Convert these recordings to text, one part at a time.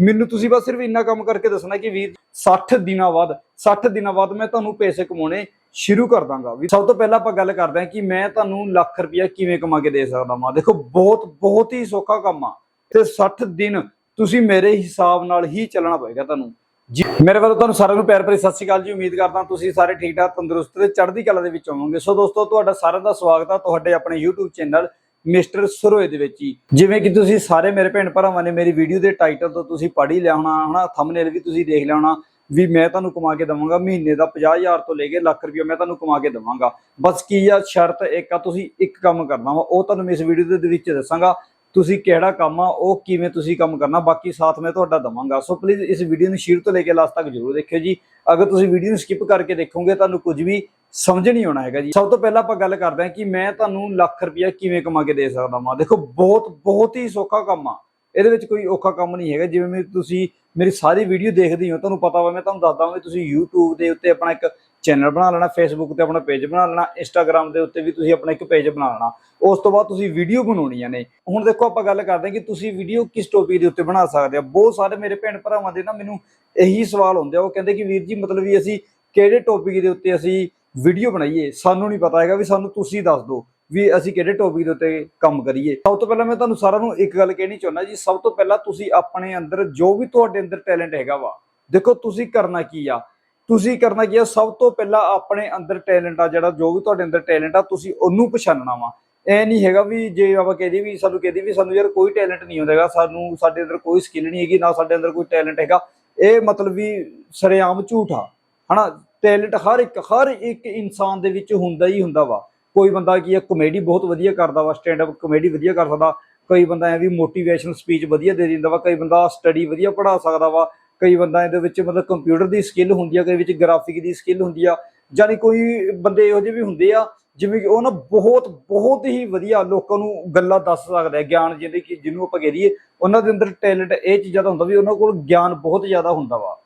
ਮੈਨੂੰ ਤੁਸੀਂ ਬਸ ਸਿਰਫ ਇੰਨਾ ਕੰਮ ਕਰਕੇ ਦੱਸਣਾ ਕਿ ਵੀਰ 60 ਦਿਨਾਂ ਬਾਅਦ 60 ਦਿਨਾਂ ਬਾਅਦ ਮੈਂ ਤੁਹਾਨੂੰ ਪੈਸੇ ਕਮਾਉਣੇ ਸ਼ੁਰੂ ਕਰ ਦਾਂਗਾ। ਵੀ ਸਭ ਤੋਂ ਪਹਿਲਾਂ ਆਪਾਂ ਗੱਲ ਕਰਦੇ ਹਾਂ ਕਿ ਮੈਂ ਤੁਹਾਨੂੰ ਲੱਖ ਰੁਪਇਆ ਕਿਵੇਂ ਕਮਾ ਕੇ ਦੇ ਸਕਦਾ ਹਾਂ ਦੇਖੋ, ਬਹੁਤ ਬਹੁਤ ਹੀ ਸੌਖਾ ਕੰਮ ਆ। ਤੇ 60 ਦਿਨ ਤੁਸੀਂ ਮੇਰੇ ਹਿਸਾਬ ਨਾਲ ਹੀ ਚੱਲਣਾ ਪਏਗਾ ਤੁਹਾਨੂੰ। ਜੀ, ਮੇਰੇ ਵੱਲੋਂ ਤੁਹਾਨੂੰ ਸਾਰਿਆਂ ਨੂੰ ਪਿਆਰ ਭਰੀ ਸਤਿ ਸ਼੍ਰੀ ਅਕਾਲ ਜੀ। ਉਮੀਦ ਕਰਦਾ ਤੁਸੀਂ ਸਾਰੇ ਠੀਕ ਠਾਕ, ਤੰਦਰੁਸਤ ਤੇ ਚੜ੍ਹਦੀ ਕਲਾ ਦੇ ਵਿੱਚ ਹੋਵੋਗੇ। ਸੋ ਦੋਸਤੋ, ਤੁਹਾਡਾ ਸਾਰਿਆਂ ਦਾ ਸਵਾਗਤ ਆ ਤੁਹਾਡੇ ਆਪਣੇ YouTube ਚੈਨਲ ਮਿਸਟਰ ਸਰੋਏ ਦੇ ਵਿੱਚ ਹੀ। ਜਿਵੇਂ ਕਿ ਤੁਸੀਂ ਸਾਰੇ ਮੇਰੇ ਭੈਣ ਭਰਾਵਾਂ ਨੇ ਮੇਰੀ ਵੀਡੀਓ ਦੇ ਟਾਈਟਲ ਤੋਂ ਤੁਸੀਂ ਪੜ੍ਹ ਹੀ ਲਿਆ ਹੋਣਾ, ਹਨਾ? ਥੰਬਨੇਲ ਵੀ ਤੁਸੀਂ ਦੇਖ ਲਿਆ ਹੋਣਾ ਵੀ ਮੈਂ ਤੁਹਾਨੂੰ ਕਮਾ ਕੇ ਦਵਾਂਗਾ। ਮਹੀਨੇ ਦਾ 50000 ਤੋਂ ਲੈ ਕੇ ਲੱਖ ਰੁਪਏ ਮੈਂ ਤੁਹਾਨੂੰ ਕਮਾ ਕੇ ਦਵਾਂਗਾ। ਬਸ ਕੀ ਆ, ਸ਼ਰਤ ਇੱਕ ਆ, ਤੁਸੀਂ ਇੱਕ ਕੰਮ ਕਰਨਾ ਵਾ, ਉਹ ਤੁਹਾਨੂੰ ਮੈਂ ਇਸ ਵੀਡੀਓ ਦੇ ਵਿੱਚ ਦੱਸਾਂਗਾ। ਤੁਸੀਂ ਕਿਹੜਾ ਕੰਮ ਆ, ਉਹ ਕਿਵੇਂ ਤੁਸੀਂ ਕੰਮ ਕਰਨਾ, ਬਾਕੀ ਸਾਥ ਮੈਂ ਤੁਹਾਡਾ ਦਵਾਂਗਾ। ਸੋ ਪਲੀਜ਼ ਇਸ ਵੀਡੀਓ ਨੂੰ ਸ਼ੁਰੂ ਤੋਂ ਲੈ ਕੇ ਲਾਸਟ ਤੱਕ ਜਰੂਰ ਦੇਖਿਓ ਜੀ। ਅਗਰ ਤੁਸੀਂ ਵੀਡੀਓ ਨੂੰ ਸਕਿਪ ਕਰਕੇ ਦੇਖੋਗੇ, ਤੁਹਾਨੂੰ ਕੁਝ ਵੀ ਸਮਝ ਨਹੀਂ ਆਉਣਾ ਹੈਗਾ ਜੀ। ਸਭ ਤੋਂ ਪਹਿਲਾਂ ਆਪਾਂ ਗੱਲ ਕਰਦੇ ਹਾਂ ਕਿ ਮੈਂ ਤੁਹਾਨੂੰ ਲੱਖ ਰੁਪਇਆ ਕਿਵੇਂ ਕਮਾ ਕੇ ਦੇ ਸਕਦਾ ਹਾਂ ਦੇਖੋ, ਬਹੁਤ ਬਹੁਤ ਹੀ ਸੌਖਾ ਕੰਮ ਆ। ਇਹਦੇ ਵਿੱਚ ਕੋਈ ਔਖਾ ਕੰਮ ਨਹੀਂ ਹੈਗਾ। ਜਿਵੇਂ ਮੈਂ ਤੁਸੀਂ ਮੇਰੀ ਸਾਰੀ ਵੀਡੀਓ ਦੇਖਦੇ ਹੋ ਤੁਹਾਨੂੰ ਪਤਾ ਵਾ, ਮੈਂ ਤੁਹਾਨੂੰ ਦੱਸਦਾ ਹਾਂ ਵੀ ਤੁਸੀਂ YouTube ਦੇ ਉੱਤੇ ਆਪਣਾ ਇੱਕ ਚੈਨਲ ਬਣਾ ਲੈਣਾ, Facebook ਤੇ ਆਪਣਾ ਪੇਜ ਬਣਾ ਲੈਣਾ, Instagram ਦੇ ਉੱਤੇ ਵੀ ਤੁਸੀਂ ਆਪਣਾ ਇੱਕ ਪੇਜ ਬਣਾ ਲੈਣਾ। ਉਸ ਤੋਂ ਬਾਅਦ ਤੁਸੀਂ ਵੀਡੀਓ ਬਣਾਉਣੀਆਂ ਨੇ। ਹੁਣ ਦੇਖੋ, ਆਪਾਂ ਗੱਲ ਕਰਦੇ ਹਾਂ ਕਿ ਤੁਸੀਂ ਵੀਡੀਓ ਕਿਸ ਟੌਪਿਕ ਦੇ ਉੱਤੇ ਬਣਾ ਸਕਦੇ ਆ ਬਹੁਤ ਸਾਰੇ ਮੇਰੇ ਭੈਣ ਭਰਾਵਾਂ ਦੇ ਨਾ ਮੈਨੂੰ ਇਹੀ ਸਵਾਲ ਹੁੰਦੇ ਆ। ਉਹ ਕਹਿੰਦੇ ਕਿ ਵੀਰ ਜੀ, ਮਤਲਬ ਵੀ ਅਸੀਂ ਕਿਹੜੇ ਟੌਪਿਕ ਦੇ ਉੱਤੇ ਅਸੀਂ ਵੀਡੀਓ ਬਣਾਈਏ, ਸਾਨੂੰ ਨਹੀਂ ਪਤਾ ਹੈਗਾ ਵੀ ਸਾਨੂੰ ਤੁਸੀਂ ਦੱਸ ਦਿਓ ਵੀ ਅਸੀਂ ਕਿਹੜੇ ਟੌਪਿਕ ਦੇ ਉੱਤੇ ਕੰਮ ਕਰੀਏ। ਸਭ ਤੋਂ ਪਹਿਲਾਂ ਮੈਂ ਤੁਹਾਨੂੰ ਸਾਰਿਆਂ ਨੂੰ ਇੱਕ ਗੱਲ ਕਹਿਣੀ ਚਾਹੁੰਦਾ ਜੀ, ਸਭ ਤੋਂ ਪਹਿਲਾਂ ਤੁਸੀਂ ਆਪਣੇ ਅੰਦਰ ਜੋ ਵੀ ਤੁਹਾਡੇ ਅੰਦਰ ਟੈਲੈਂਟ ਹੈਗਾ ਵਾ, ਦੇਖੋ ਤੁਸੀਂ ਕਰਨਾ ਕੀ ਆ। ਤੁਸੀਂ ਕਰਨਾ ਕੀ ਆ, ਸਭ ਤੋਂ ਪਹਿਲਾਂ ਆਪਣੇ ਅੰਦਰ ਟੈਲੈਂਟ ਆ ਜਿਹੜਾ, ਜੋ ਵੀ ਤੁਹਾਡੇ ਅੰਦਰ ਟੈਲੈਂਟ ਆ, ਤੁਸੀਂ ਉਹਨੂੰ ਪਛਾਣਨਾ ਵਾ। ਇਹ ਨਹੀਂ ਹੈਗਾ ਵੀ ਜੇ ਆਪਾਂ ਕਹਦੇ ਵੀ ਸਾਨੂੰ ਕਹਦੇ ਵੀ ਸਾਨੂੰ ਯਾਰ ਕੋਈ ਟੈਲੈਂਟ ਨਹੀਂ ਹੁੰਦਾ ਹੈਗਾ, ਸਾਨੂੰ, ਸਾਡੇ ਅੰਦਰ ਕੋਈ ਸਕਿੱਲ ਨਹੀਂ ਹੈਗੀ, ਨਾ ਸਾਡੇ ਅੰਦਰ ਕੋਈ ਟੈਲੈਂਟ ਹੈਗਾ। ਇਹ ਮਤਲਬ ਵੀ ਸਰੇਆਮ ਝੂਠ ਆ, ਹਨਾ? ਟੈਲੈਂਟ ਹਰ ਇੱਕ ਹਰ ਇੱਕ ਇਨਸਾਨ ਦੇ ਵਿੱਚ ਹੁੰਦਾ ਹੀ ਹੁੰਦਾ ਵਾ। ਕੋਈ ਬੰਦਾ ਕੀ ਹੈ ਕਮੇਡੀ ਬਹੁਤ ਵਧੀਆ ਕਰਦਾ ਵਾ ਸਟੈਂਡ ਅਪ ਕਮੇਡੀ ਵਧੀਆ ਕਰ ਸਕਦਾ। ਕਈ ਬੰਦਾ ਐ ਵੀ ਮੋਟੀਵੇਸ਼ਨਲ ਸਪੀਚ ਵਧੀਆ ਦੇ ਦਿੰਦਾ ਵਾ, ਕਈ ਬੰਦਾ ਸਟੱਡੀ ਵਧੀਆ ਪੜ੍ਹਾ ਸਕਦਾ ਵਾ। ਕਈ ਬੰਦਾ ਇਹਦੇ ਵਿੱਚ ਮਤਲਬ ਕੰਪਿਊਟਰ ਦੀ ਸਕਿੱਲ ਹੁੰਦੀ ਆ, ਕਈ ਵਿੱਚ ਗ੍ਰਾਫਿਕ ਦੀ ਸਕਿੱਲ ਹੁੰਦੀ ਆ। ਜਾਨੀ ਕੋਈ ਬੰਦੇ ਇਹੋ ਜਿਹੇ ਵੀ ਹੁੰਦੇ ਆ, ਜਿਵੇਂ ਕਿ ਉਹ ਨਾ ਬਹੁਤ ਬਹੁਤ ਹੀ ਵਧੀਆ ਲੋਕਾਂ ਨੂੰ ਗੱਲਾਂ ਦੱਸ ਸਕਦਾ ਹੈ, ਗਿਆਨ ਜਿਹਦੇ ਕਿ ਜਿਹਨੂੰ ਆਪਾਂ ਕਹਿ ਦਈਏ, ਉਹਨਾਂ ਦੇ ਅੰਦਰ ਟੈਲੈਂਟ ਇਹ ਚੀਜ਼ਾਂ ਦਾ ਹੁੰਦਾ ਵੀ ਉਹਨਾਂ ਕੋਲ ਗਿਆਨ ਬਹੁਤ ਜ਼ਿਆਦਾ ਹੁੰਦਾ ਵਾ।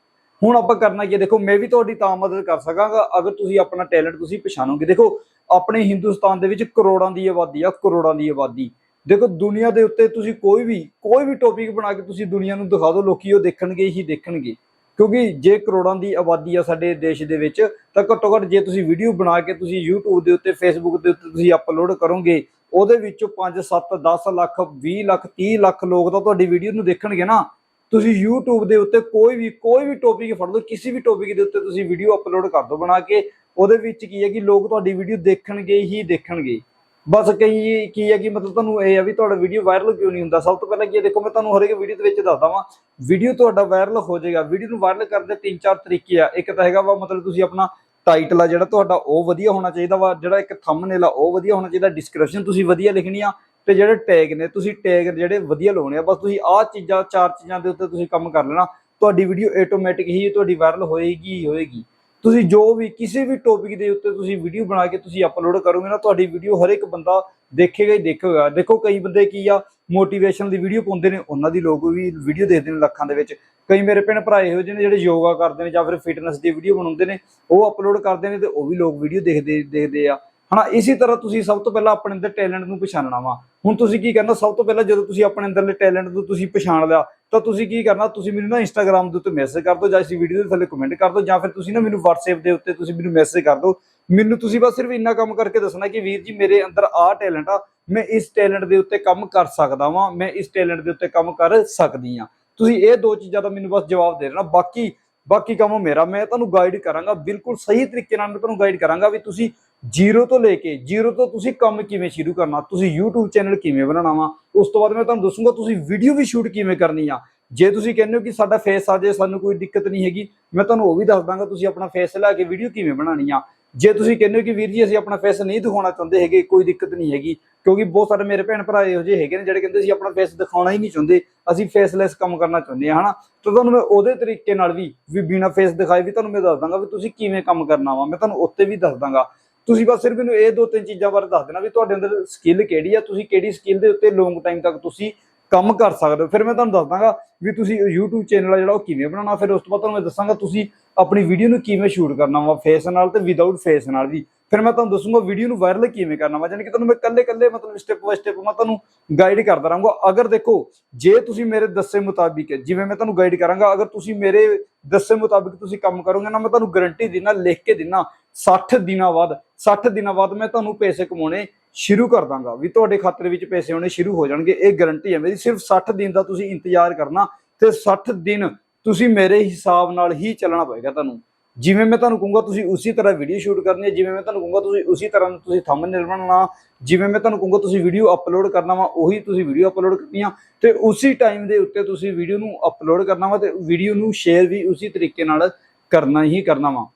ਹੁਣ ਆਪਾਂ ਕਰਨਾ ਕੀ ਹੈ? ਦੇਖੋ, ਮੈਂ ਵੀ ਤੁਹਾਡੀ ਤਾਂ ਮਦਦ ਕਰ ਸਕਾਂਗਾ। ਅਗਰ ਤੁਸੀਂ ਆਪਣਾ ਟੈਲੈਂਟ ਤੁਸੀਂ ਪਛਾਣੋਗੇ। ਦੇਖੋ, ਆਪਣੇ ਹਿੰਦੁਸਤਾਨ ਦੇ ਵਿੱਚ ਕਰੋੜਾਂ ਦੀ ਆਬਾਦੀ ਆ, ਕਰੋੜਾਂ ਦੀ ਆਬਾਦੀ। ਦੇਖੋ, ਦੁਨੀਆ ਦੇ ਉੱਤੇ ਤੁਸੀਂ ਕੋਈ ਵੀ ਕੋਈ ਵੀ ਟੌਪਿਕ ਬਣਾ ਕੇ ਤੁਸੀਂ ਦੁਨੀਆ ਨੂੰ ਦਿਖਾ ਦਿਓ, ਲੋਕੀ ਉਹ ਦੇਖਣਗੇ ਹੀ ਦੇਖਣਗੇ। ਕਿਉਂਕਿ ਜੇ ਕਰੋੜਾਂ ਦੀ ਆਬਾਦੀ ਆ ਸਾਡੇ ਦੇਸ਼ ਦੇ ਵਿੱਚ, ਤਾਂ ਘੱਟੋ ਘੱਟ ਜੇ ਤੁਸੀਂ ਵੀਡੀਓ ਬਣਾ ਕੇ ਤੁਸੀਂ YouTube ਦੇ ਉੱਤੇ, Facebook ਦੇ ਉੱਤੇ ਤੁਸੀਂ ਅਪਲੋਡ ਕਰੋਗੇ, ਉਹਦੇ ਵਿੱਚੋਂ 5 7 10 ਲੱਖ 20 ਲੱਖ 30 ਲੱਖ ਲੋਕ ਤਾਂ ਤੁਹਾਡੀ ਵੀਡੀਓ ਨੂੰ ਦੇਖਣਗੇ ਨਾ। ਤੁਸੀਂ YouTube ਦੇ ਉੱਤੇ ਕੋਈ ਵੀ ਕੋਈ ਵੀ ਟੌਪਿਕ ਫੜ ਲਓ ਕਿਸੇ ਵੀ ਟੌਪਿਕ ਦੇ ਉੱਤੇ ਤੁਸੀਂ ਵੀਡੀਓ ਅਪਲੋਡ ਕਰ ਦਿਓ ਬਣਾ ਕੇ ਉਹਦੇ ਵਿੱਚ ਕੀ ਹੈ ਕਿ ਲੋਕ ਤੁਹਾਡੀ ਵੀਡੀਓ ਦੇਖਣਗੇ ਹੀ ਦੇਖਣਗੇ। ਬਸ ਕਈ ਕੀ ਹੈ ਕਿ ਮਤਲਬ ਤੁਹਾਨੂੰ ਇਹ ਆ ਵੀ ਤੁਹਾਡਾ ਵੀਡੀਓ ਵਾਇਰਲ ਕਿਉਂ ਨਹੀਂ ਹੁੰਦਾ? ਸਭ ਤੋਂ ਪਹਿਲਾਂ ਕੀ ਹੈ, ਦੇਖੋ ਮੈਂ ਤੁਹਾਨੂੰ ਹਰੇਕ ਵੀਡੀਓ ਦੇ ਵਿੱਚ ਦੱਸਦਾ ਵਾਂ ਵੀਡੀਓ ਤੁਹਾਡਾ ਵਾਇਰਲ ਹੋ ਜਾਏਗਾ। ਵੀਡੀਓ ਨੂੰ ਵਾਇਰਲ ਕਰਨ ਦੇ ਤਿੰਨ ਚਾਰ ਤਰੀਕੇ ਆ। ਇੱਕ ਤਾਂ ਹੈਗਾ ਵਾ ਮਤਲਬ ਤੁਸੀਂ ਆਪਣਾ ਟਾਈਟਲ ਆ ਜਿਹੜਾ ਤੁਹਾਡਾ ਉਹ ਵਧੀਆ ਹੋਣਾ ਚਾਹੀਦਾ ਵਾ। ਜਿਹੜਾ ਇੱਕ ਥੰਬਨੇਲ ਆ ਉਹ ਵਧੀਆ ਹੋਣਾ ਚਾਹੀਦਾ। ਡਿਸਕ੍ਰਿਪਸ਼ਨ ਤੁਸੀਂ ਵਧੀਆ ਲਿਖਣੀ ਆ। ਤੇ ਜਿਹੜੇ ਟੈਗ ਨੇ, ਤੁਸੀਂ ਟੈਗ ਜਿਹੜੇ ਵਧੀਆ ਲਾਉਣੇ ਆ, ਬਸ ਤੁਸੀਂ ਆਹ ਚੀਜ਼ਾਂ, ਚਾਰ ਚੀਜ਼ਾਂ ਦੇ ਉੱਤੇ ਤੁਸੀਂ ਕੰਮ ਕਰ ਲੈਣਾ, ਤੁਹਾਡੀ ਵੀਡੀਓ ਆਟੋਮੈਟਿਕ ਹੀ ਤੁਹਾਡੀ ਵਾਇਰਲ ਹੋਏਗੀ ਹੋਏਗੀ। ਤੁਸੀਂ ਜੋ ਵੀ ਕਿਸੇ ਵੀ ਟੌਪਿਕ ਦੇ ਉੱਤੇ ਤੁਸੀਂ ਵੀਡੀਓ ਬਣਾ ਕੇ ਤੁਸੀਂ ਅਪਲੋਡ ਕਰੋਗੇ ਨਾ, ਤੁਹਾਡੀ ਵੀਡੀਓ ਹਰ ਇੱਕ ਬੰਦਾ ਦੇਖੇਗਾ ਹੀ ਦੇਖੇਗਾ। ਦੇਖੋ ਕਈ ਬੰਦੇ ਕੀ ਆ ਮੋਟੀਵੇਸ਼ਨ ਦੀ ਵੀਡੀਓ ਪਾਉਂਦੇ ਨੇ, ਉਹਨਾਂ ਦੀ ਲੋਕ ਵੀ ਵੀਡੀਓ ਦੇਖਦੇ ਨੇ ਲੱਖਾਂ ਦੇ ਵਿੱਚ। ਕਈ ਮੇਰੇ ਭੈਣ ਭਰਾ ਇਹੋ ਜਿਹੇ ਨੇ ਜਿਹੜੇ ਯੋਗਾ ਕਰਦੇ ਨੇ ਜਾਂ ਫਿਰ ਫਿਟਨੈਸ ਦੀ ਵੀਡੀਓ ਬਣਾਉਂਦੇ ਨੇ, ਉਹ ਅਪਲੋਡ ਕਰਦੇ ਨੇ ਤੇ ਉਹ ਵੀ ਲੋਕ ਵੀਡੀਓ ਦੇਖਦੇ ਦੇਖਦੇ ਆ। ਹਨਾ, ਇਸੇ ਤਰ੍ਹਾਂ ਤੁਸੀਂ ਸਭ ਤੋਂ ਪਹਿਲਾਂ ਆਪਣੇ ਅੰਦਰ ਟੈਲੈਂਟ ਨੂੰ ਪਛਾਣਨਾ ਵਾ। ਹੁਣ ਤੁਸੀਂ ਕੀ ਕਰਨਾ, ਸਭ ਤੋਂ ਪਹਿਲਾਂ ਜਦੋਂ ਤੁਸੀਂ ਆਪਣੇ ਅੰਦਰਲੇ ਟੈਲੈਂਟ ਨੂੰ ਤੁਸੀਂ ਪਛਾਣ ਲਿਆ, ਤਾਂ ਤੁਸੀਂ ਕੀ ਕਰਨਾ, ਤੁਸੀਂ ਮੈਨੂੰ ਨਾ ਇੰਸਟਾਗ੍ਰam ਦੇ ਉੱਤੇ ਮੈਸੇਜ ਕਰ ਦਿਓ ਜਾਂ ਇਸ ਵੀਡੀਓ ਦੇ ਥੱਲੇ ਕਮੈਂਟ ਕਰ ਦਿਓ ਜਾਂ ਫਿਰ ਤੁਸੀਂ ਨਾ ਮੈਨੂੰ WhatsApp ਦੇ ਉੱਤੇ ਤੁਸੀਂ ਮੈਨੂੰ ਮੈਸੇਜ ਕਰ ਦਿਓ। ਮੈਨੂੰ ਤੁਸੀਂ ਬਸ ਸਿਰਫ ਇੰਨਾ ਕੰਮ ਕਰਕੇ ਦੱਸਣਾ ਕਿ ਵੀਰ ਜੀ, ਮੇਰੇ ਅੰਦਰ ਆਹ ਟੈਲੈਂਟ ਆ, ਮੈਂ ਇਸ ਟੈਲੈਂਟ ਦੇ ਉੱਤੇ ਕੰਮ ਕਰ ਸਕਦਾ ਵਾਂ, ਮੈਂ ਇਸ ਟੈਲੈਂਟ ਦੇ ਉੱਤੇ ਕੰਮ ਕਰ ਸਕਦੀ ਆ ਤੁਸੀਂ ਇਹ ਦੋ ਚੀਜ਼ਾਂ ਦਾ ਮੈਨੂੰ ਬਸ ਜਵਾਬ ਦੇ ਦੇਣਾ, ਬਾਕੀ ਬਾਕੀ ਕੰਮ ਮੇਰਾ, ਮੈਂ ਤੁਹਾਨੂੰ ਗਾਈਡ ਕਰਾਂਗਾ, ਬਿਲਕੁਲ ਸਹੀ ਤਰੀਕੇ ਨਾਲ ਮੈਂ ਤੁਹਾਨੂੰ ਗਾਈਡ ਕਰਾਂਗਾ ਵੀ ਤੁਸੀਂ ਜ਼ੀਰੋ ਤੋਂ ਲੈ ਕੇ, ਜ਼ੀਰੋ ਤੋਂ ਤੁਸੀਂ ਕੰਮ ਕਿਵੇਂ ਸ਼ੁਰੂ ਕਰਨਾ, ਤੁਸੀਂ YouTube ਚੈਨਲ ਕਿਵੇਂ ਬਣਾਉਣਾ ਵਾ, ਉਸ ਤੋਂ ਬਾਅਦ ਮੈਂ ਤੁਹਾਨੂੰ ਦੱਸੂਗਾ ਤੁਸੀਂ ਵੀਡੀਓ ਵੀ ਸ਼ੂਟ ਕਿਵੇਂ ਕਰਨੀ ਆ। ਜੇ ਤੁਸੀਂ ਕਹਿੰਦੇ ਹੋ ਕਿ ਸਾਡਾ ਫੇਸ ਆ ਜੇ, ਸਾਨੂੰ ਕੋਈ ਦਿੱਕਤ ਨਹੀਂ ਹੈਗੀ, ਮੈਂ ਤੁਹਾਨੂੰ ਉਹ ਵੀ ਦੱਸ ਦਾਂਗਾ, ਤੁਸੀਂ ਆਪਣਾ ਫੇਸ ਲੈ ਕੇ ਵੀਡੀਓ ਕਿਵੇਂ ਬਣਾਉਣੀ ਆ। ਜੇ ਤੁਸੀਂ ਕਹਿੰਦੇ ਹੋ ਕਿ ਵੀਰ ਜੀ ਅਸੀਂ ਆਪਣਾ ਫੇਸ ਨਹੀਂ ਦਿਖਾਉਣਾ ਚਾਹੁੰਦੇ ਹੈਗੇ, ਕੋਈ ਦਿੱਕਤ ਨਹੀਂ ਹੈਗੀ, ਕਿਉਂਕਿ ਬਹੁਤ ਸਾਰੇ ਮੇਰੇ ਭੈਣ ਭਰਾ ਇਹੋ ਜਿਹੇ ਹੈਗੇ ਨੇ ਜਿਹੜੇ ਕਹਿੰਦੇ ਸੀ ਆਪਣਾ ਫੇਸ ਦਿਖਾਉਣਾ ਹੀ ਨਹੀਂ ਚਾਹੁੰਦੇ, ਅਸੀਂ ਫੇਸਲੈਸ ਕੰਮ ਕਰਨਾ ਚਾਹੁੰਦੇ ਹਾਂ ਹਨਾ? ਤਾਂ ਤੁਹਾਨੂੰ ਮੈਂ ਉਹਦੇ ਤਰੀਕੇ ਨਾਲ ਵੀ ਵੀ ਬਿਨਾ ਫੇਸ ਦਿਖਾਏ ਵੀ ਤੁਹਾਨੂੰ ਮੈਂ ਦੱਸ ਦਾਂਗਾ ਵੀ ਤੁਸੀਂ ਕਿਵੇਂ ਕੰਮ ਕਰਨਾ ਵਾ, ਮੈਂ ਤੁਹਾਨੂੰ ਉੱਤੇ ਵੀ ਦੱਸ ਦਾਂਗਾ। ਤੁਸੀਂ ਬਸ ਸਿਰਫ ਮੈਨੂੰ ਇਹ ਦੋ ਤਿੰਨ ਚੀਜ਼ਾਂ ਬਾਰੇ ਦੱਸ ਦੇਣਾ ਵੀ ਤੁਹਾਡੇ ਅੰਦਰ ਸਕਿੱਲ ਕਿਹੜੀ ਆ, ਤੁਸੀਂ ਕਿਹੜੀ ਸਕਿੱਲ ਦੇ ਉੱਤੇ ਲੌਂਗ ਟਾਈਮ ਤੱਕ ਤੁਸੀਂ ਕੰਮ ਕਰ ਸਕਦੇ ਹੋ। ਫਿਰ ਮੈਂ ਤੁਹਾਨੂੰ ਦੱਸ ਦਾਂਗਾ ਵੀ ਤੁਸੀਂ YouTube ਚੈਨਲ ਆ ਜਿਹੜਾ ਉਹ ਕਿਵੇਂ ਬਣਾਉਣਾ, ਫਿਰ ਉਸ ਤੋਂ ਬਾਅਦ ਤੁਹਾਨੂੰ ਮੈਂ ਦੱਸਾਂਗਾ ਤੁਸੀਂ ਆਪਣੀ ਵੀਡੀਓ ਨੂੰ ਕਿਵੇਂ ਸ਼ੂਟ ਕਰਨਾ ਵਾ ਫੇਸ ਨਾਲ ਤੇ ਵਿਦਆਊਟ ਫੇਸ ਨਾਲ ਵੀ ਫਿਰ ਮੈਂ ਤੁਹਾਨੂੰ ਦੱਸੂੰਗਾ ਵੀਡੀਓ ਨੂੰ ਵਾਇਰਲ ਕਿਵੇਂ ਕਰਨਾ ਵਾ ਯਾਨੀ ਕਿ ਤੁਹਾਨੂੰ ਮੈਂ ਕੱਲੇ ਕੱਲੇ ਮਤਲਬ ਸਟੈਪ ਬਾਈ ਸਟੈਪ ਮੈਂ ਤੁਹਾਨੂੰ ਗਾਈਡ ਕਰਦਾ ਰਹਾਂਗਾ। ਅਗਰ ਦੇਖੋ, ਜੇ ਤੁਸੀਂ ਮੇਰੇ ਦੱਸੇ ਮੁਤਾਬਿਕ, ਜਿਵੇਂ ਮੈਂ ਤੁਹਾਨੂੰ ਗਾਈਡ ਕਰਾਂਗਾ, ਅਗਰ ਤੁਸੀਂ ਮੇਰੇ ਦੱਸੇ ਮੁਤਾਬਿਕ ਤੁਸੀਂ ਕੰਮ ਕਰੋਗੇ ਨਾ, ਮੈਂ ਤੁਹਾਨੂੰ ਗਾਰੰਟੀ ਦਿਨਾ, ਲਿਖ ਕੇ ਦਿਨਾ 60 ਦਿਨਾਂ ਬਾਅਦ 60 ਦਿਨਾਂ ਬਾਅਦ ਮੈਂ ਤੁਹਾਨੂੰ ਪੈਸੇ ਕਮਾਉਣੇ ਸ਼ੁਰੂ ਕਰ ਦਾਂਗਾ। ਵੀ ਤੁਹਾਡੇ ਖਾਤੇ ਵਿੱਚ ਪੈਸੇ ਆਉਣੇ ਸ਼ੁਰੂ ਹੋ ਜਾਣਗੇ, ਇਹ ਗਾਰੰਟੀ ਹੈ ਮੇਰੀ। ਸਿਰਫ 60 ਦਿਨ ਦਾ ਤੁਸੀਂ ਇੰਤਜ਼ਾਰ ਕਰਨਾ ਤੇ 60 ਦਿਨ ਤੁਸੀਂ ਮੇਰੇ ਹਿਸਾਬ ਨਾਲ ਹੀ ਚੱਲਣਾ ਪਏਗਾ ਤੁਹਾਨੂੰ। ਜਿਵੇਂ ਮੈਂ ਤੁਹਾਨੂੰ ਕਹੂੰਗਾ, ਤੁਸੀਂ ਉਸੇ ਤਰ੍ਹਾਂ ਵੀਡੀਓ ਸ਼ੂਟ ਕਰਨੀ ਹੈ, ਜਿਵੇਂ ਮੈਂ ਤੁਹਾਨੂੰ ਕਹੂੰਗਾ, ਤੁਸੀਂ ਉਸੇ ਤਰ੍ਹਾਂ ਤੁਸੀਂ ਥੰਬਨੇਲ ਬਣਾਉਣਾ ਜਿਵੇਂ ਮੈਂ ਤੁਹਾਨੂੰ ਕਹੂੰਗਾ, ਤੁਸੀਂ ਵੀਡੀਓ ਅਪਲੋਡ ਕਰਨਾ ਵਾ, ਉਹੀ ਤੁਸੀਂ ਵੀਡੀਓ ਅਪਲੋਡ ਕਰਨੀ ਆ ਤੇ ਉਸੇ ਟਾਈਮ ਦੇ ਉੱਤੇ ਤੁਸੀਂ ਵੀਡੀਓ ਨੂੰ ਅਪਲੋਡ ਕਰਨਾ ਵਾ, ਤੇ ਵੀਡੀਓ ਨੂੰ ਸ਼ੇਅਰ ਵੀ ਉਸੇ ਤਰੀਕੇ ਨਾਲ ਕਰਨਾ ਹੀ ਕਰਨਾ ਵਾ।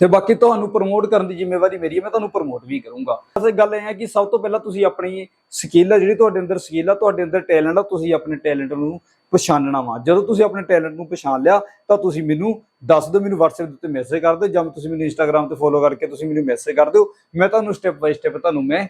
ਤੇ ਬਾਕੀ ਤੁਹਾਨੂੰ ਪ੍ਰਮੋਟ ਕਰਨ ਦੀ ਜ਼ਿੰਮੇਵਾਰੀ ਮੇਰੀ ਹੈ, ਮੈਂ ਤੁਹਾਨੂੰ ਪ੍ਰਮੋਟ ਵੀ ਕਰੂੰਗਾ। ਅਸਲ ਗੱਲ ਇਹ ਹੈ ਕਿ ਸਭ ਤੋਂ ਪਹਿਲਾਂ ਤੁਸੀਂ ਆਪਣੀ ਸਕਿੱਲ ਹੈ ਜਿਹੜੀ ਤੁਹਾਡੇ ਅੰਦਰ ਸਕਿੱਲ ਆ, ਤੁਹਾਡੇ ਅੰਦਰ ਟੈਲੈਂਟ ਆ, ਤੁਸੀਂ ਆਪਣੇ ਟੈਲੈਂਟ ਨੂੰ ਪਛਾਣਨਾ ਵਾ। ਜਦੋਂ ਤੁਸੀਂ ਆਪਣੇ ਟੈਲੈਂਟ ਨੂੰ ਪਛਾਣ ਲਿਆ, ਤਾਂ ਤੁਸੀਂ ਮੈਨੂੰ ਦੱਸ ਦਿਓ, ਮੈਨੂੰ WhatsApp ਦੇ ਉੱਤੇ ਮੈਸੇਜ ਕਰ ਦਿਓ, ਜਾਂ ਤੁਸੀਂ ਮੈਨੂੰ Instagram ਤੇ ਫੋਲੋ ਕਰਕੇ ਤੁਸੀਂ ਮੈਨੂੰ ਮੈਸੇਜ ਕਰ ਦਿਓ। ਮੈਂ ਤੁਹਾਨੂੰ ਸਟੈਪ ਬਾਈ ਸਟੈਪ ਤੁਹਾਨੂੰ ਮੈਂ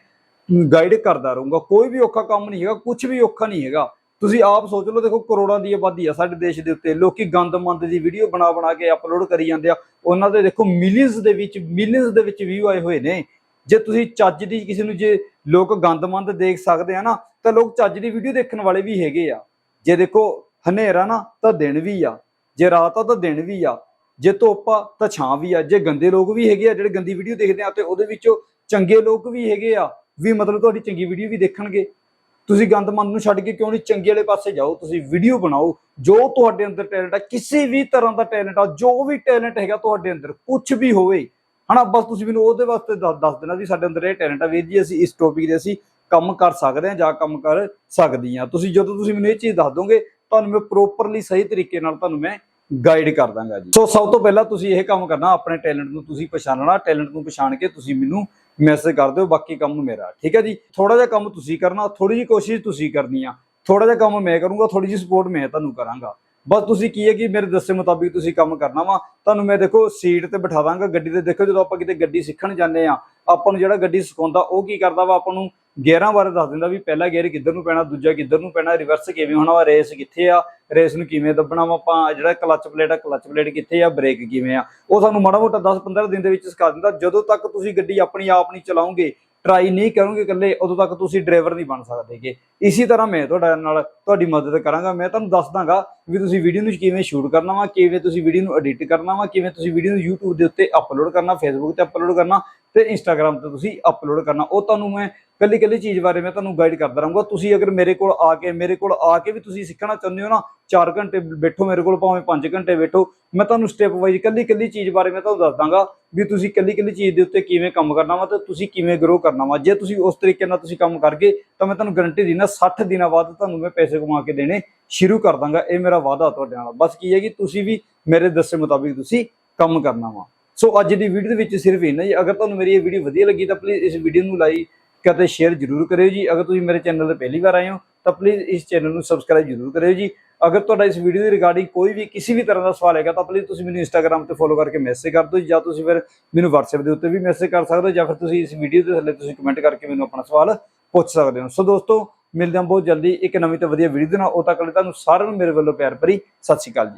ਗਾਈਡ ਕਰਦਾ ਰਹੂੰਗਾ। ਕੋਈ ਵੀ ਔਖਾ ਕੰਮ ਨਹੀਂ ਹੈਗਾ ਕੁਝ ਵੀ ਔਖਾ ਨਹੀਂ ਹੈਗਾ। ਤੁਸੀਂ ਆਪ ਸੋਚ ਲਓ, ਦੇਖੋ ਕਰੋੜਾਂ ਦੀ ਆਬਾਦੀ ਆ ਸਾਡੇ ਦੇਸ਼ ਦੇ ਉੱਤੇ। ਲੋਕੀ ਗੰਦ ਮੰਦ ਦੀ ਵੀਡੀਓ ਬਣਾ ਬਣਾ ਕੇ ਅਪਲੋਡ ਕਰੀ ਜਾਂਦੇ ਆ। ਉਹਨਾਂ ਦੇ ਦੇਖੋ ਮਿਲੀਅਨਸ ਦੇ ਵਿੱਚ ਮਿਲੀਅਨਸ ਦੇ ਵਿੱਚ ਵਿਊ ਆਏ ਹੋਏ ਨੇ। ਜੇ ਤੁਸੀਂ ਚੱਜ ਦੀ ਕਿਸੇ ਨੂੰ ਜੇ ਲੋਕ ਗੰਦਮੰਦ ਦੇਖ ਸਕਦੇ ਆ ਨਾ, ਤਾਂ ਲੋਕ ਚੱਜ ਦੀ ਵੀਡੀਓ ਦੇਖਣ ਵਾਲੇ ਵੀ ਹੈਗੇ ਆ। ਜੇ ਦੇਖੋ ਹਨੇਰਾ ਨਾ, ਤਾਂ ਦਿਨ ਵੀ ਆ। ਜੇ ਰਾਤ ਆ, ਤਾਂ ਦਿਨ ਵੀ ਆ। ਜੇ ਧੁੱਪ ਆ, ਤਾਂ ਛਾਂ ਵੀ ਆ। ਜੇ ਗੰਦੇ ਲੋਕ ਵੀ ਹੈਗੇ ਆ, ਜਿਹੜੇ ਗੰਦੀ ਵੀਡੀਓ ਦੇਖਦੇ ਆ, ਤੇ ਉਹਦੇ ਵਿੱਚੋਂ ਚੰਗੇ ਲੋਕ ਵੀ ਹੈਗੇ ਆ, ਵੀ ਮਤਲਬ ਤੁਹਾਡੀ ਚੰਗੀ ਵੀਡੀਓ ਵੀ ਦੇਖਣਗੇ। ਤੁਸੀਂ ਗੰਦ ਮੰਦ ਨੂੰ ਛੱਡ ਕੇ ਕਿਉਂ ਨਹੀਂ ਚੰਗੇ ਵਾਲੇ ਪਾਸੇ ਜਾਓ? ਤੁਸੀਂ ਵੀਡੀਓ ਬਣਾਓ, ਜੋ ਤੁਹਾਡੇ ਅੰਦਰ ਟੈਲੈਂਟ ਆ, ਕਿਸੇ ਵੀ ਤਰ੍ਹਾਂ ਦਾ ਟੈਲੈਂਟ ਆ, ਜੋ ਵੀ ਟੈਲੈਂਟ ਹੈਗਾ ਤੁਹਾਡੇ ਅੰਦਰ ਕੁਝ ਵੀ ਹੋਵੇ। ਹਨਾ, ਬਸ ਤੁਸੀਂ ਮੈਨੂੰ ਉਹਦੇ ਵਾਸਤੇ ਦੱਸ ਦੱਸ ਦੇਣਾ ਵੀ ਸਾਡੇ ਅੰਦਰ ਇਹ ਟੈਲੈਂਟ ਆ। ਵੀਰ ਜੀ, ਅਸੀਂ ਇਸ ਟੌਪਿਕ ਦੇ ਅਸੀਂ ਕੰਮ ਕਰ ਸਕਦੇ ਹਾਂ ਜਾਂ ਕੰਮ ਕਰ ਸਕਦੀ ਹਾਂ। ਤੁਸੀਂ ਜਦੋਂ ਤੁਸੀਂ ਮੈਨੂੰ ਇਹ ਚੀਜ਼ ਦੱਸ ਦੋਗੇ, ਤੁਹਾਨੂੰ ਮੈਂ ਪ੍ਰੋਪਰਲੀ ਸਹੀ ਤਰੀਕੇ ਨਾਲ ਤੁਹਾਨੂੰ ਮੈਂ ਗਾਈਡ ਕਰ ਦਾਂਗਾ ਜੀ। ਸੋ ਸਭ ਤੋਂ ਪਹਿਲਾਂ ਤੁਸੀਂ ਇਹ ਕੰਮ ਕਰਨਾ, ਆਪਣੇ ਟੈਲੈਂਟ ਨੂੰ ਤੁਸੀਂ ਪਛਾਣਨਾ ਟੈਲੈਂਟ ਨੂੰ ਪਛਾਣ ਕੇ ਤੁਸੀਂ ਮੈਨੂੰ ਮੈਸੇਜ ਕਰ ਦਿਓ, ਬਾਕੀ ਕੰਮ ਮੇਰਾ। ਠੀਕ ਹੈ ਜੀ? ਥੋੜਾ ਜਿਹਾ ਕੰਮ ਤੁਸੀਂ ਕਰਨਾ ਥੋੜੀ ਜਿਹੀ ਕੋਸ਼ਿਸ਼ ਤੁਸੀਂ ਕਰਨੀ ਆ। ਥੋੜਾ ਜਿਹਾ ਕੰਮ ਮੈਂ ਕਰੂੰਗਾ ਥੋੜੀ ਜਿਹੀ ਸਪੋਰਟ ਮੈਂ ਤੁਹਾਨੂੰ ਕਰਾਂਗਾ। ਬਸ ਤੁਸੀਂ ਕੀ ਹੈ ਕਿ ਮੇਰੇ ਦੱਸੇ ਮੁਤਾਬਿਕ ਤੁਸੀਂ ਕੰਮ ਕਰਨਾ ਵਾ, ਤੁਹਾਨੂੰ ਮੈਂ ਦੇਖੋ ਸੀਟ ਤੇ ਬਿਠਾ ਦਾਂਗਾ, ਗੱਡੀ ਤੇ ਦੇਖੋ ਜਦੋਂ ਆਪਾਂ ਕਿਤੇ ਗੱਡੀ ਸਿੱਖਣ ਜਾਂਦੇ ਆ ਆਪਾਂ ਨੂੰ ਜਿਹੜਾ ਗੱਡੀ ਸਿਖਾਉਂਦਾ ਉਹ ਕੀ ਕਰਦਾ ਵਾ, ਆਪਾਂ ਨੂੰ ਗੇਅਰਾਂ ਬਾਰੇ ਦੱਸ ਦਿੰਦਾ ਵੀ ਪਹਿਲਾ ਗੇਅਰ ਕਿੱਧਰ ਨੂੰ ਪੈਣਾ, ਦੂਜਾ ਕਿੱਧਰ ਨੂੰ ਪੈਣਾ ਰਿਵਰਸ ਕਿਵੇਂ ਹੋਣਾ ਵਾ ਰੇਸ ਕਿੱਥੇ ਆ ਰੇਸ ਨੂੰ ਕਿਵੇਂ ਦੱਬਣਾ ਵਾ, ਆਪਾਂ ਜਿਹੜਾ ਕਲਚ ਪਲੇਟ ਆ ਕਲਚ ਪਲੇਟ ਕਿੱਥੇ ਆ ਬ੍ਰੇਕ ਕਿਵੇਂ ਆ, ਉਹ ਸਾਨੂੰ ਮਾੜਾ ਮੋਟਾ 10-15 ਦਿਨ ਦੇ ਵਿੱਚ ਸਿਖਾ ਦਿੰਦਾ, ਜਦੋਂ ਤੱਕ ਤੁਸੀਂ ਗੱਡੀ ਆਪਣੀ ਆਪ ਨਹੀਂ ਚਲਾਓਗੇ ਟਰਾਈ ਨਹੀਂ ਕਰੋਗੇ ਇਕੱਲੇ, ਉਦੋਂ ਤੱਕ ਤੁਸੀਂ ਡਰਾਈਵਰ ਨਹੀਂ ਬਣ ਸਕਦੇਗੇ। ਇਸੇ ਤਰ੍ਹਾਂ ਮੈਂ ਤੁਹਾਡੇ ਨਾਲ ਤੁਹਾਡੀ ਮਦਦ ਕਰਾਂਗਾ। ਮੈਂ ਤੁਹਾਨੂੰ ਦੱਸ ਦਾਂਗਾ ਵੀ ਤੁਸੀਂ ਵੀਡੀਓ ਨੂੰ ਕਿਵੇਂ ਸ਼ੂਟ ਕਰਨਾ ਵਾ, ਕਿਵੇਂ ਤੁਸੀਂ ਵੀਡੀਓ ਨੂੰ ਐਡਿਟ ਕਰਨਾ ਵਾ, ਕਿਵੇਂ ਤੁਸੀਂ ਵੀਡੀਓ ਨੂੰ YouTube ਦੇ ਉੱਤੇ ਅਪਲੋਡ ਕਰਨਾ, Facebook ਤੇ ਅਪਲੋਡ ਕਰਨਾ ਤੇ Instagram ਤੇ ਤੁਸੀਂ ਅਪਲੋਡ ਕਰਨਾ। ਉਹ ਤੁਹਾਨੂੰ ਮੈਂ ਕੱਲੀ ਕੱਲੀ ਚੀਜ਼ ਬਾਰੇ ਮੈਂ ਤੁਹਾਨੂੰ ਗਾਈਡ ਕਰਦਾ ਰਹਾਂਗਾ। ਤੁਸੀਂ ਅਗਰ ਮੇਰੇ ਕੋਲ ਆ ਕੇ, ਮੇਰੇ ਕੋਲ ਆ ਕੇ ਵੀ ਤੁਸੀਂ ਸਿੱਖਣਾ ਚਾਹੁੰਦੇ ਹੋ ਨਾ 4 ਘੰਟੇ ਬੈਠੋ ਮੇਰੇ ਕੋਲ, ਭਾਵੇਂ 5 ਘੰਟੇ ਬੈਠੋ, ਮੈਂ ਤੁਹਾਨੂੰ ਸਟੈਪ ਵਾਈਜ਼ ਕੱਲੀ ਕੱਲੀ ਚੀਜ਼ ਬਾਰੇ ਮੈਂ ਤੁਹਾਨੂੰ ਦੱਸ ਦਾਂਗਾ ਵੀ ਤੁਸੀਂ ਕੱਲੀ ਕੱਲੀ ਚੀਜ਼ ਦੇ ਉੱਤੇ ਕਿਵੇਂ ਕੰਮ ਕਰਨਾ ਵਾ ਤੇ ਤੁਸੀਂ ਕਿਵੇਂ ਗਰੋ ਕਰਨਾ ਵਾ। ਜੇ ਤੁਸੀਂ ਉਸ ਤਰੀਕੇ ਨਾਲ ਤੁਸੀਂ ਕੰਮ ਕਰਗੇ ਤਾਂ ਮੈਂ ਤੁਹਾਨੂੰ ਗਰੰਟੀ ਦਿੰਦਾ 60 ਦਿਨਾਂ ਬਾਅਦ ਤੁਹਾਨੂੰ ਮੈਂ ਪੈਸੇ ਕਮਾ ਕੇ ਦੇਣੇ ਸ਼ੁਰੂ ਕਰ ਦਾਂਗਾ। ਇਹ ਮੇਰਾ ਵਾਅਦਾ ਤੁਹਾਡੇ ਨਾਲ ਬਸ ਕੀ ਹੈ ਕਿ ਤੁਸੀਂ ਵੀ ਮੇਰੇ ਦੱਸੇ ਮੁਤਾਬਿਕ ਤੁਸੀਂ ਕੰਮ ਕਰਨਾ ਵਾ। ਸੋ ਅੱਜ ਦੀ ਵੀਡੀਓ ਦੇ ਵਿੱਚ ਸਿਰਫ ਇੰਨਾ ਜੀ ਅਗਰ ਤੁਹਾਨੂੰ ਮੇਰੀ ਇਹ ਵੀਡੀਓ ਵਧੀਆ ਲੱਗੀ, ਤਾਂ ਪਲੀਜ਼ ਇਸ ਵੀਡੀਓ ਨੂੰ ਲਾਈਕ ਅਤੇ ਸ਼ੇਅਰ ਜ਼ਰੂਰ ਕਰਿਓ ਜੀ। ਅਗਰ ਤੁਸੀਂ ਮੇਰੇ ਚੈਨਲ ਤੇ ਪਹਿਲੀ ਵਾਰ ਆਏ ਹੋ, ਤਾਂ ਪਲੀਜ਼ ਇਸ ਚੈਨਲ ਨੂੰ ਸਬਸਕ੍ਰਾਈਬ ਜ਼ਰੂਰ ਕਰਿਓ ਜੀ। ਅਗਰ ਤੁਹਾਡਾ ਇਸ ਵੀਡੀਓ ਦੇ ਰਿਗਾਰਡਿੰਗ ਕੋਈ ਵੀ ਕਿਸੇ ਵੀ ਤਰ੍ਹਾਂ ਦਾ ਸਵਾਲ ਹੈਗਾ, ਤਾਂ ਪਲੀਜ਼ ਤੁਸੀਂ ਮੈਨੂੰ ਇੰਸਟਾਗ੍ਰam ਤੇ ਫੋਲੋ ਕਰਕੇ ਮੈਸੇਜ ਕਰ ਦਿਓ। ਜਾਂ ਤੁਸੀਂ ਫਿਰ ਮੈਨੂੰ WhatsApp ਦੇ ਉੱਤੇ ਵੀ ਮੈਸੇਜ ਕਰ ਸਕਦੇ ਹੋ, ਜਾਂ ਫਿਰ ਤੁਸੀਂ ਇਸ ਵੀਡੀਓ ਦੇ ਥੱਲੇ ਤੁਸੀਂ ਕਮੈਂਟ ਕਰਕੇ ਮੈਨੂੰ ਆਪਣਾ ਸਵਾਲ ਪੁੱਛ ਸਕਦੇ ਹੋ। ਸੋ ਦੋਸਤੋ, ਮਿਲਦੇ ਹਾਂ ਬਹੁਤ ਜਲਦੀ। ਇੱਕ ਨਵੀਂ ਤੇ ਵਧੀਆ ਵੀਡੀਓ ਦੇ ਨਾਲ ਉਹ ਤੱਕ ਲਈ ਤੁਹਾਨੂੰ ਸਾਰਿਆਂ ਨੂੰ ਮੇਰੇ ਵੱਲੋਂ ਪਿਆਰ ਭਰੀ ਸਤਿ ਸ਼੍ਰੀ ਅਕਾਲ ਜੀ।